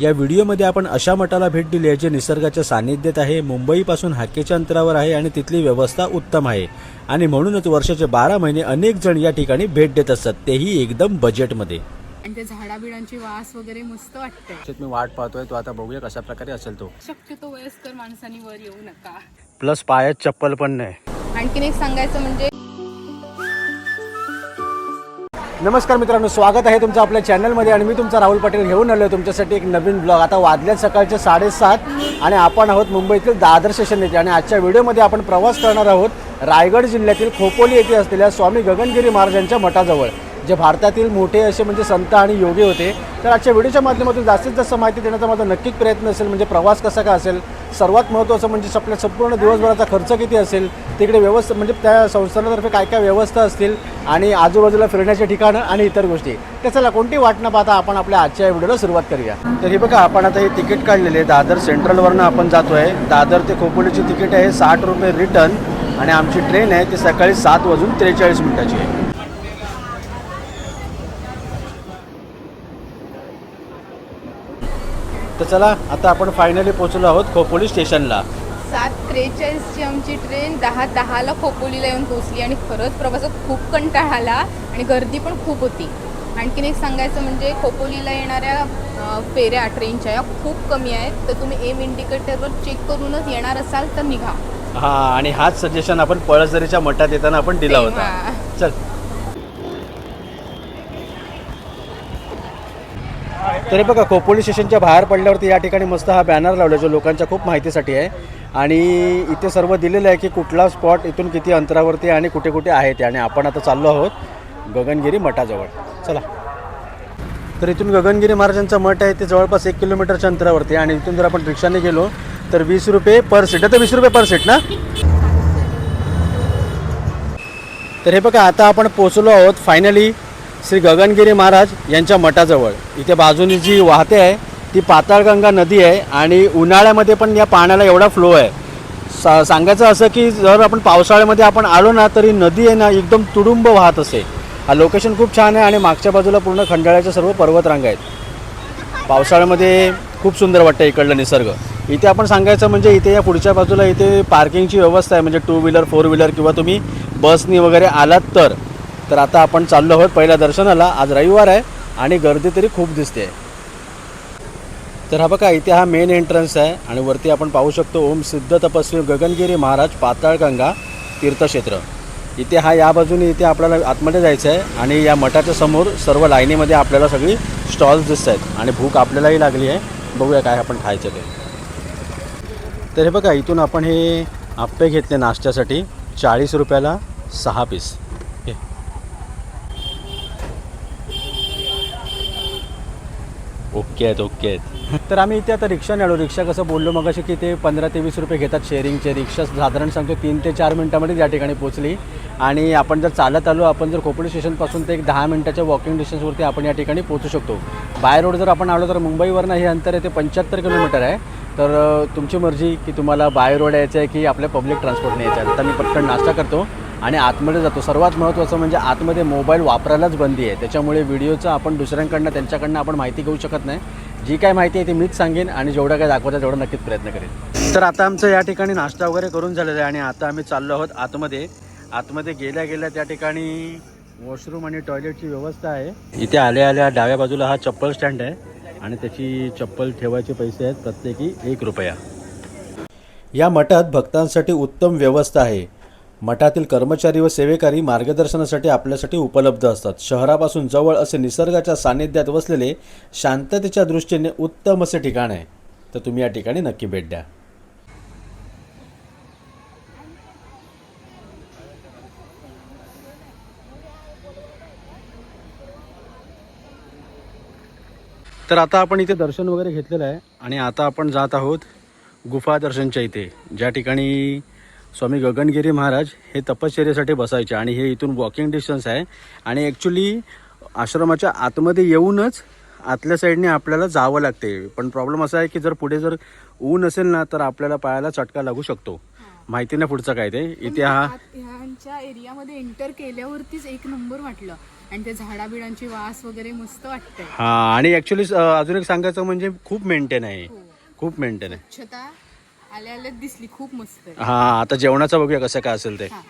या व्हिडिओमध्ये आपण अशा मठाला भेट दिली आहे जे निसर्गाच्या सानिध्यात आहे मुंबईपासून हाकेच्या अंतरावर आहे आणि तिथली व्यवस्था उत्तम आहे. आणि म्हणूनच वर्षाचे बारा महिने अनेक जण या ठिकाणी भेट देत असतात. तेही एकदम बजेटमध्ये आणि त्या झाडाबिडांची वास वगैरे मस्त वाटतंय मी वाट पाहतोय तो आता बघूया कशा प्रकारे असेल तो. शक्यतो वयस्कर माणसांनी वर येऊ नका. प्लस पायात चप्पल पण नाही. आणखीन एक सांगायचं म्हणजे नमस्कार मित्रांनो स्वागत आहे तुमचं आपल्या चॅनलमध्ये आणि मी तुमचा राहुल पटेल घेऊन आलो तुमच्यासाठी एक नवीन ब्लॉग आता वाजल्यात सकाळचे साडेसात आणि आपण आहोत मुंबईतील दादर स्टेशन येथे आणि आजच्या व्हिडिओमध्ये आपण प्रवास करणार आहोत रायगड जिल्ह्यातील खोपोली येथे असलेल्या स्वामी गगनगिरी महाराजांच्या मठाजवळ. जे भारतातील मोठे असे म्हणजे संत आणि योगी होते तर आजच्या व्हिडिओच्या माध्यमातून जास्तीत जास्त माहिती देण्याचा माझा नक्कीच प्रयत्न असेल म्हणजे प्रवास कसा का असेल सर्वात महत्त्वाचं म्हणजे आपल्या संपूर्ण दिवसभराचा खर्च किती असेल तिकडे व्यवस्था म्हणजे त्या संस्थानातर्फे काय काय व्यवस्था असतील आणि आजूबाजूला फिरण्याचे ठिकाणं आणि इतर गोष्टी. तर चला कोणती वाट न पाहता आपण आपल्या आजच्या व्हिडिओला सुरुवात करूया. तर हे बघा आपण आता हे तिकीट काढलेले आहे दादर सेंट्रलवरनं आपण जातोय. दादर ते खोपोलीची तिकीट आहे साठ रुपये रिटर्न आणि आमची ट्रेन आहे ती सकाळी सात वाजून त्रेचाळीस मिनिटाची आहे. तर चला आता आपण फायनली पोहोचलो आहोत खोपोली स्टेशनला. सात त्रेचाळीसची आमची ट्रेन दहा दहाला खोपोलीला येऊन पोहोचली आणि खरंच प्रवासात खूप कंटाळा आला आणि गर्दी पण खूप होती. आणखीन एक सांगायचं म्हणजे खोपोलीला येणाऱ्या फेऱ्या ट्रेनच्या या खूप कमी आहेत. तर तुम्ही एम इंडिकेटरवर चेक करूनच येणार असाल तर निघा. हा आणि हाच सजेशन आपण पळसदरीच्या मठात येताना आपण दिला होता. चल तरी बघा खोपोली स्टेशनच्या बाहेर पडल्यावरती या ठिकाणी मस्त हा बॅनर लावला जो लोकांच्या खूप माहितीसाठी आहे. आणि इथे सर्व दिलेलं आहे की कुठला स्पॉट इथून किती अंतरावरती आणि कुठे कुठे आहे ते. आणि आपण आता चाललो आहोत गगनगिरी मठाजवळ. चला. तर इथून गगनगिरी महाराजांचा मठ आहे ते जवळपास एक किलोमीटरच्या अंतरावरती आणि इथून जर आपण रिक्षाने गेलो तर वीस रुपये पर सीट आता वीस रुपये पर सीट ना? तर हे बघा आता आपण पोचलो आहोत फायनली श्री गगनगिरी महाराज यांच्या मठाजवळ. इथे बाजूनी जी वाहते आहे ती पाताळगंगा नदी आहे आणि उन्हाळ्यामध्ये पण या पाण्याला एवढा फ्लो आहे. सा सांगायचं असं की जर आपण पावसाळ्यामध्ये आपण आलो ना तरी नदी आहे ना एकदम तुडुंब वाहत असे. हा लोकेशन खूप छान आहे आणि मागच्या बाजूला पूर्ण खंडाळ्याच्या सर्व पर्वतरांगा आहेत. पावसाळ्यामध्ये खूप सुंदर वाटतं इकडलं निसर्ग. इथे आपण सांगायचं म्हणजे इथे या पुढच्या बाजूला इथे पार्किंगची व्यवस्था आहे. म्हणजे टू व्हीलर फोर व्हीलर किंवा तुम्ही बसनी वगैरे आलात तर. तर आता आपण चाललो आहोत पहिल्या दर्शनाला. आज रविवार आहे आणि गर्दी तरी खूप दिसते. तर हा बघा इथे हा मेन एंट्रन्स आहे आणि वरती आपण पाहू शकतो ओम सिद्ध तपस्वी गगनगिरी महाराज पाताळगंगा तीर्थक्षेत्र. इथे हा या बाजूने इथे आपल्याला आतमध्ये जायचं आहे आणि या मठाच्या समोर सर्व लाईनीमध्ये आपल्याला सगळी स्टॉल्स दिसत आहेत आणि भूक आपल्यालाही लागली आहे. बघूया काय आपण खायचं ते. तर हे बघा इथून आपण हे आप्पे घेतले नाश्त्यासाठी. चाळीस रुपयाला सहा पीस हे ओके आहेत ओके आहेत. तर आम्ही इथे आता रिक्षा आलो रिक्षा कसं बोललो मग की ते पंधरा ते वीस रुपये घेतात शेअरिंगचे रिक्षा साधारण सांगतो तीन ते चार मिनटामध्ये या ठिकाणी पोचली आणि आपण जर चालत आलो आपण जर खोपोली स्टेशनपासून ते एक दहा मिनटाच्या वॉकिंग डिस्टन्सवरती आपण या ठिकाणी पोचू शकतो. बाय रोड जर आपण आलो तर मुंबईवरनं हे अंतर आहे ते पंच्याहत्तर किलोमीटर आहे. तर तुमची मर्जी की तुम्हाला बाय रोड यायचं आहे की आपल्या पब्लिक ट्रान्सपोर्टने यायचं आहे आता मी पटकन नाश्ता करतो. आणि आतमध्ये जातो. सर्वात महत्त्वाचं म्हणजे आतमध्ये मोबाईल वापरायलाच बंदी आहे. त्याच्यामुळे व्हिडिओचं आपण दुसऱ्यांकडनं त्यांच्याकडनं आपण माहिती घेऊ शकत नाही. जी काय माहिती आहे ती मीच सांगेन आणि जेवढं काय दाखवायचं तेवढं नक्कीच प्रयत्न करेन. तर आता आमचं या ठिकाणी नाश्ता वगैरे करून झालेला आहे आणि आता आम्ही चाललो आहोत आतमध्ये. आतमध्ये गेल्या गेल्या त्या ठिकाणी वॉशरूम आणि टॉयलेटची व्यवस्था आहे. इथे आल्या आल्या डाव्या बाजूला हा चप्पल स्टँड आहे आणि त्याची चप्पल ठेवायचे पैसे आहेत प्रत्येकी एक रुपया. या मठात भक्तांसाठी उत्तम व्यवस्था आहे. मठातील कर्मचारी व सेवेकरी मार्गदर्शनासाठी आपल्यासाठी उपलब्ध असतात. शहरापासून जवळ असे निसर्गाच्या सानिध्यात वसलेले शांततेच्या दृष्टीने उत्तम असे ठिकाण आहे. तर तुम्ही या ठिकाणी नक्की भेट द्या. तर आता आपण इथे दर्शन वगैरे घेतलेलं आहे आणि आता आपण जात आहोत गुफा दर्शनच्या इथे. ज्या ठिकाणी स्वामी गगनगिरी महाराज हे तपश्चर्यासाठी बसायचे आणि हे इथून वॉकिंग डिस्टन्स आहे. आणि ॲक्च्युली आश्रमाच्या आतमध्ये येऊनच आतल्या साईडने आपल्याला जावं लागते. पण प्रॉब्लेम असा आहे की जर पुढे जर ऊन असेल ना तर आपल्याला पायाला चटका लागू शकतो. माहिती नाही पुढचं काय ते. इथे हा ह्यांच्या एरियामध्ये एंटर केल्यावरतीच एक नंबर वाटलं. आणि त्या झाडाबिडांची वास वगैरे मस्त वाटतंय. हा. आणि ॲक्च्युली अजून एक सांगायचं म्हणजे खूप मेंटेन आहे. हो. खूप मेंटेन आहे. स्वच्छता आल्या आल्याच दिसली खूप मस्त आहे. हा आता जेवणाचं बघूया कसं काय असेल ते. हा.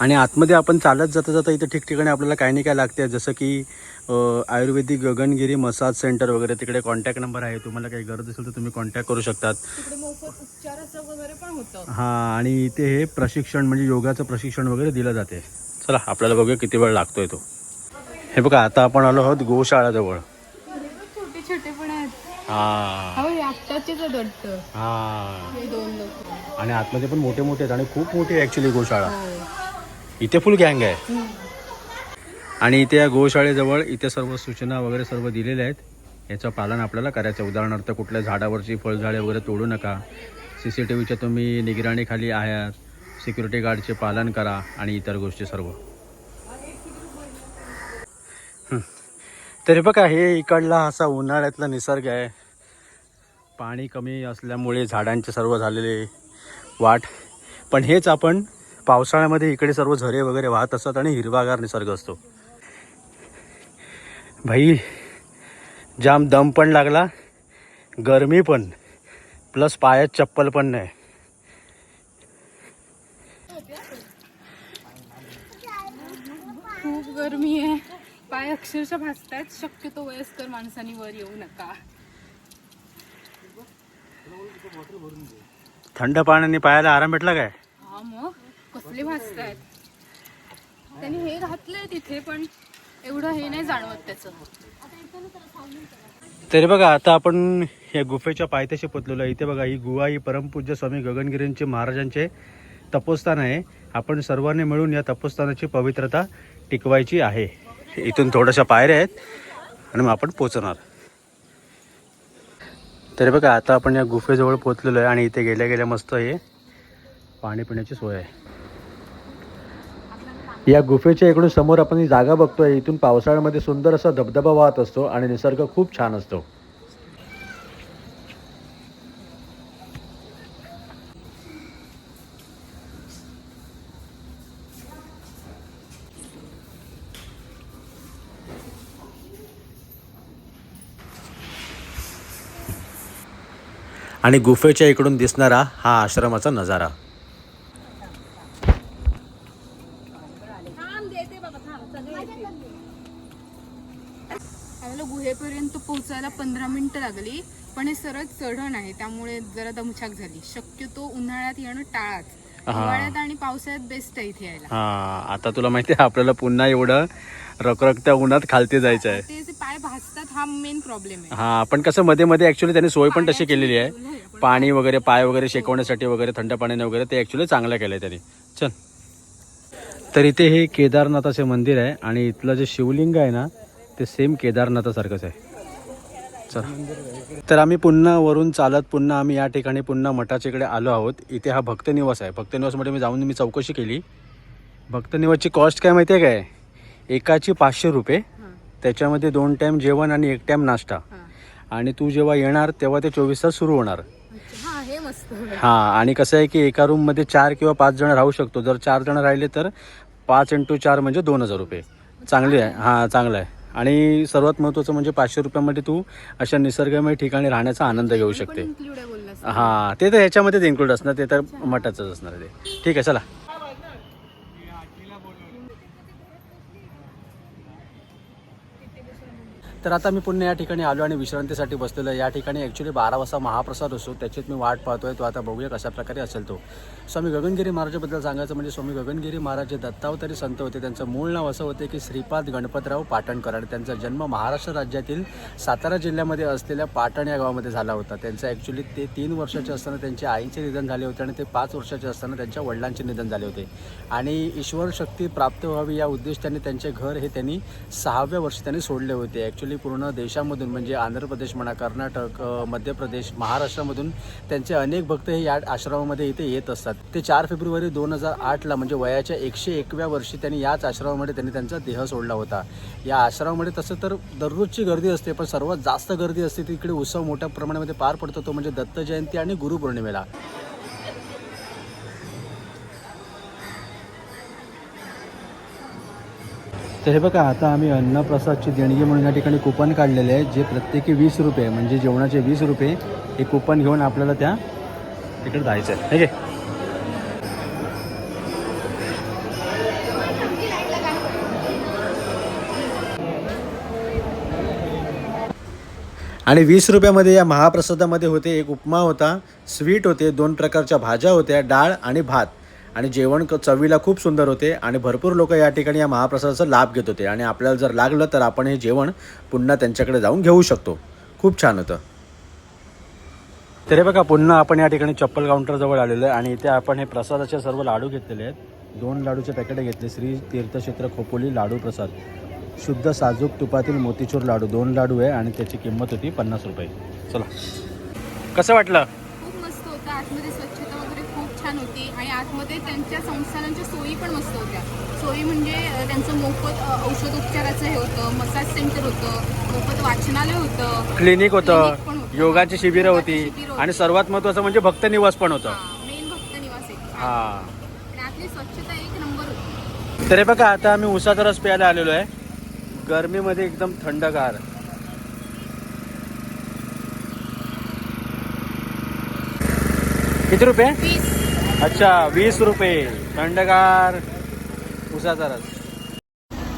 आणि आतमध्ये आपण चालत जाता जाता इथे ठिकठिकाणी आपल्याला काही नाही काय लागते. जसं की अ, आयुर्वेदिक गगनगिरी मसाज सेंटर वगैरे तिकडे कॉन्टॅक्ट नंबर आहे. तुम्हाला काही गरज असेल तर तुम्ही कॉन्टॅक्ट करू शकतात. तिकडे मोफत उपचाराचं वगैरे पण होतं. हां आणि इथे हे प्रशिक्षण म्हणजे योगाचं प्रशिक्षण वगैरे दिलं जाते. चला आपल्याला बघूया किती वेळ लागतोय तो. हे बघा आता आपण आलो आहोत गोशाळाजवळ. छोटे छोटे पण आहेत. हां हो. हे आत्ताचेच आहेत वाटतं. हां. हे दोन लोक. आणि आतमध्ये पण मोठे मोठे आहेत आणि खूप मोठी आहे ॲक्च्युली गोशाळा. हो. इथे फुल गँग आहे. आणि इथे या गोशाळेजवळ इथे सर्व सूचना वगैरे सर्व दिलेल्या आहेत. याचं पालन आपल्याला करायचं आहे. उदाहरणार्थ कुठल्या झाडावरची फळझाडे वगैरे तोडू नका. सी सी टी व्हीच्या तुम्ही निगराणीखाली आहात. सिक्युरिटी गार्डचे पालन करा आणि इतर गोष्टी सर्व. तरी बघा हे इकडला असा उन्हाळ्यातला निसर्ग आहे. पाणी कमी असल्यामुळे झाडांचे सर्व झालेले वाट. पण हेच आपण पावसाळ्यामध्ये इकडे सर्व झरे वगैरे वाहत असतात आणि हिरवागार निसर्ग असतो. भाई जाम दम पण लागला गरमी पण प्लस पायात चप्पल पण नाही. खूप गरमी आहे. पाय अक्षरशः भासतात शक्यतो वयस्कर माणसांनी वर येऊ नका. थंड पाण्याने पायाला आराम भेटला काय? हा मग कसले भासतात त्यांनी हे घातलंय तिथे पण एवढं हे नाही जाणवत त्याचं. तरी बघा आता आपण या गुफेच्या पायथ्याशी पोचलेलो आहे. इथे बघा ही गुहा ही परमपूज्य स्वामी गगनगिरींचे महाराजांचे तपोस्थान आहे. आपण सर्वांनी मिळून या तपोस्थानाची पवित्रता टिकवायची आहे. इथून थोड्याशा पायऱ्या आहेत आणि मग आपण पोचणार. तरी बघा आता आपण या गुफेजवळ पोचलेलो आहे आणि इथे गेल्या गेल्या मस्त हे पाणी पिण्याची सोय आहे. या गुफेच्या इकडून समोर आपण ही जागा बघतोय. इथून पावसाळ्यामध्ये सुंदर असा धबधबा वाहत असतो आणि निसर्ग खूप छान असतो. आणि गुफेच्या इकडून दिसणारा हा आश्रमाचा नजारा. आम्हाला गुहेपर्यंत पोहोचायला पंधरा मिनिटं लागली पण हे सरळ चढण आहे त्यामुळे जरा दमछाक झाली. शक्यतो उन्हाळ्यात येणं टाळाच. हिवाळ्यात आणि पावसाळ्यात बेस्ट आहे इथे यायला. हा आता तुला माहिती आहे आपल्याला पुन्हा एवढं रखरखत्या उन्हात खालती जायचं आहे. ते जे पाय भासतात हा मेन प्रॉब्लेम आहे. हा पण कसं मध्ये मध्ये ॲक्च्युली त्यांनी सोय पण तशी केलेली आहे. पाणी वगैरे पाय वगैरे शेकवण्यासाठी वगैरे थंड पाण्याने वगैरे ते ॲक्च्युली चांगलं केलं आहे त्यांनी. चल. तर इथे हे केदारनाथाचे मंदिर आहे आणि इथलं जे शिवलिंग आहे ना ते सेम केदारनाथासारखंच आहे. चल. तर आम्ही पुन्हा वरून चालत पुन्हा आम्ही या ठिकाणी पुन्हा मठाच्या इकडे आलो आहोत. इथे हा भक्तनिवास आहे. भक्तनिवासमध्ये मी जाऊन मी चौकशी केली. भक्तनिवासची कॉस्ट काय माहिती आहे काय? एकाची पाचशे रुपये त्याच्यामध्ये दोन टाईम जेवण आणि एक टाईम नाश्ता. आणि तू जेव्हा येणार तेव्हा ते चोवीस तास सुरू होणार. हा हे मस्त. हां आणि कसं आहे की एका रूममध्ये चार किंवा पाच जण राहू शकतो. जर चार जण राहिले तर पाच इंटू चार म्हणजे दोन हजार रुपये. चांगली आहे. हां चांगलं आहे. आणि सर्वात महत्त्वाचं म्हणजे पाचशे रुपयामध्ये तू अशा निसर्गमय ठिकाणी राहण्याचा आनंद घेऊ शकते. हां ते तर ह्याच्यामध्येच इन्क्लूड असणार. ते तर मठाचंच असणार ते. ठीक आहे चला. तर आता मी पुन्हा या ठिकाणी आलो आणि विश्रांतीसाठी बसलेलो या ठिकाणी ॲक्च्युली बारा वाजता महाप्रसाद असतो. त्याच्यात मी वाट पाहतोय. तो आता बघूया कशा प्रकारे असेल तो. स्वामी गगनगिरी महाराजाबद्दल सांगायचं म्हणजे स्वामी गगनगिरी महाराज जे दत्तावतारी संत होते त्यांचं मूळ नाव असं होते की श्रीपाद गणपतराव पाटणकर. आणि त्यांचा जन्म महाराष्ट्र राज्यातील सातारा जिल्ह्यामध्ये असलेल्या पाटण या गावामध्ये झाला होता. त्यांचं ॲक्च्युली ते तीन वर्षाचे असताना त्यांच्या आईचे निधन झाले होते आणि ते पाच वर्षाचे असताना त्यांच्या वडिलांचे निधन झाले होते. आणि ईश्वर शक्ती प्राप्त व्हावी या उद्देशाने त्यांचे घर हे त्यांनी सहाव्या वर्षी त्यांनी सोडले होते. ॲक्च्युली पूर्ण देशामधून म्हणजे आंध्र प्रदेश म्हणा कर्नाटक मध्य प्रदेश महाराष्ट्रामधून त्यांचे अनेक भक्त हे या आश्रमामध्ये इथे येत असतात. ते चार फेब्रुवारी दोन हजार आठला म्हणजे वयाच्या एकशे एकव्या वर्षी त्यांनी याच आश्रमामध्ये त्यांनी त्यांचा देह सोडला होता. या आश्रमामध्ये तसं तर दररोजची गर्दी असते पण सर्वात जास्त गर्दी असते तिकडे उत्सव मोठ्या प्रमाणामध्ये पार पडतो तो म्हणजे दत्त जयंती आणि गुरुपौर्णिमेला. तर हे बघा आता आम्ही अन्नप्रसादची देणगी म्हणून या ठिकाणी कुपन काढलेले आहे जे प्रत्येकी वीस रुपये म्हणजे जेवणाचे वीस रुपये हे कुपन घेऊन आपल्याला त्या तिकडे जायचं आहे. ठीक आहे आणि वीस रुपयामध्ये या महाप्रसादामध्ये होते एक उपमा होता स्वीट होते दोन प्रकारच्या भाज्या होत्या डाळ आणि भात. आणि जेवण क- चवीला खूप सुंदर होते आणि भरपूर लोक या ठिकाणी या महाप्रसादाचा लाभ घेत होते. आणि आपल्याला जर लागलं तर आपण हे जेवण पुन्हा त्यांच्याकडे जाऊन घेऊ शकतो. खूप छान होतं. तरी बघा पुन्हा आपण या ठिकाणी चप्पल काउंटरजवळ आलेलो आहे आणि इथे आपण हे प्रसादाचे सर्व लाडू घेतलेले आहेत. दोन लाडूचे पॅकेट घेतले. श्री तीर्थक्षेत्र खोपोली लाडू प्रसाद. शुद्ध साजूक तुपातील मोतीचूर लाडू. दोन लाडू आहे आणि त्याची किंमत होती पन्नास रुपये. चला. कसं वाटलं? खूप मस्त होतं. आतमध्ये खूप छान होती आणि आतमध्ये त्यांच्या संस्थानांच्या सोयी पण मस्त होत्या. सोयी म्हणजे त्यांचं मोफत औषध उपचाराचं हे होतं मसाज सेंटर होतं मोफत वाचनालय होतं. क्लिनिक होतं. योगाची शिबिरं होती. आणि सर्वात महत्त्वाचं म्हणजे भक्त निवास पण होतं. मेन भक्त निवास आहे हा. स्वच्छता एक नंबर होती. तरी बघा आता आम्ही उसाचा रस प्यायला आलेलो आहे. गरमीमध्ये एकदम थंडगार. किती रुपये? अच्छा वीस रुपये. थंडगार उसाचा रस.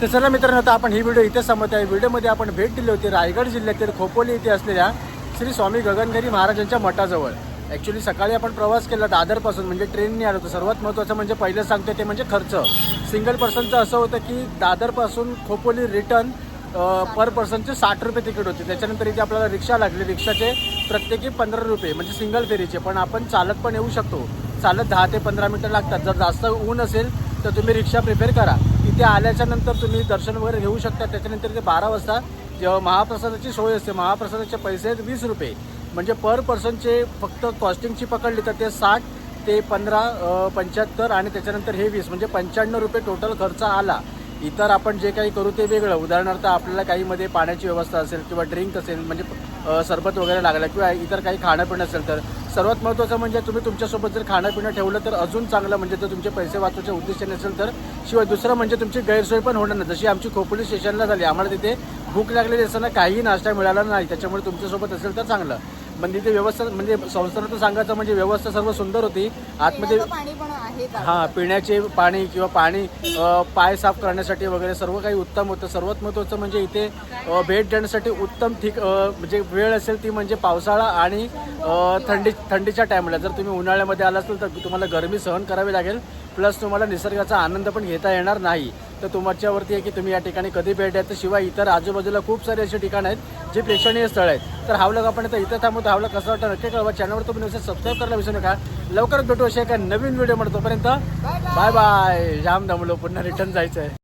तर चला मित्रांनो आता आपण ही व्हिडिओ इथे संपत आहे व्हिडिओमध्ये आपण भेट दिली होती रायगड जिल्ह्यातील खोपोली येथे असलेल्या श्री स्वामी गगनगिरी महाराजांच्या मठाजवळ. ॲक्च्युली सकाळी आपण प्रवास केला दादरपासून म्हणजे ट्रेनने आलो. होतो सर्वात महत्त्वाचं म्हणजे पहिलं सांगतो ते म्हणजे खर्च. सिंगल पर्सनचं असं होतं की दादरपासून खोपोली रिटर्न पर पर्सनचे साठ रुपये तिकीट होते. त्याच्यानंतर इथे आपल्याला रिक्षा लागली. रिक्षाचे प्रत्येकी पंधरा रुपये म्हणजे सिंगल फेरीचे पण आपण चालत पण येऊ शकतो. चालत दहा ते पंधरा मिनटं लागतात. जर जास्त ऊन असेल तर तुम्ही रिक्षा प्रिपेअर करा. तिथे आल्याच्यानंतर तुम्ही दर्शन वगैरे घेऊ शकता. त्याच्यानंतर ते बारा वाजता जेव्हा महाप्रसादाची सोय असते महाप्रसादाचे पैसे आहेत वीस रुपये. म्हणजे पर पर्सनचे फक्त कॉस्टिंगची पकडली तर ते साठ ते पंधरा पंच्याहत्तर आणि त्याच्यानंतर हे वीस. म्हणजे पंच्याण्णव रुपये टोटल खर्च आला. इतर आपण जे काही करू ते वेगळं. उदाहरणार्थ आपल्याला काहीमध्ये पाण्याची व्यवस्था असेल किंवा ड्रिंक असेल म्हणजे सरबत वगैरे लागलं किंवा इतर काही खाणं पिणं असेल तर सर्वात महत्त्वाचं म्हणजे तुम्ही तुमच्यासोबत जर खाणं पिणं ठेवलं तर अजून चांगलं म्हणजे जर तुमचे पैसे वाचवायचे उद्देश नसेल तर. शिवाय दुसरं म्हणजे तुमची गैरसोय पण होणार नाही. जशी आमची खोपोली स्टेशनला झाली आम्हाला तिथे भूक लागलेली असताना काहीही नाश्ता मिळाला नाही. त्याच्यामुळे तुमच्यासोबत असेल तर चांगलं. पण तिथे व्यवस्था म्हणजे संस्थानाचं सांगायचं म्हणजे व्यवस्था सर्व सुंदर होती. आतमध्ये हा पिण्याचे पाणी किंवा पाणी पाय साफ करण्यासाठी वगैरे सर्व काही उत्तम होतं. सर्वात महत्त्वाचं म्हणजे इथे भेट देण्यासाठी उत्तम ठीक म्हणजे वेळ असेल ती म्हणजे पावसाळा आणि थंडी थंडीच्या टायमाला जर तुम्ही उन्हाळ्यामध्ये आला असेल तर तुम्हाला गरमी सहन करावी लागेल. प्लस तुम्हाला निसर्गाचा आनंद पण घेता येणार नाही. तर तुमच्यावरती आहे की तुम्ही या ठिकाणी कधी भेट द्या तर शिवाय इतर आजूबाजूला खूप सारे असे ठिकाणं आहेत जे प्रेक्षणीय स्थळ आहेत. तर हावलं आपण इथं इथं थांबू तर हावलं कसं वाटतं नक्की कळवा. चॅनलवर तुम्ही नुसतं सबस्क्राईब करायला विसरू नका. लवकरच भेटू अशा एका नवीन व्हिडिओ म्हणतोपर्यंत बाय बाय जाम दमलो. पुन्हा रिटर्न जायचं आहे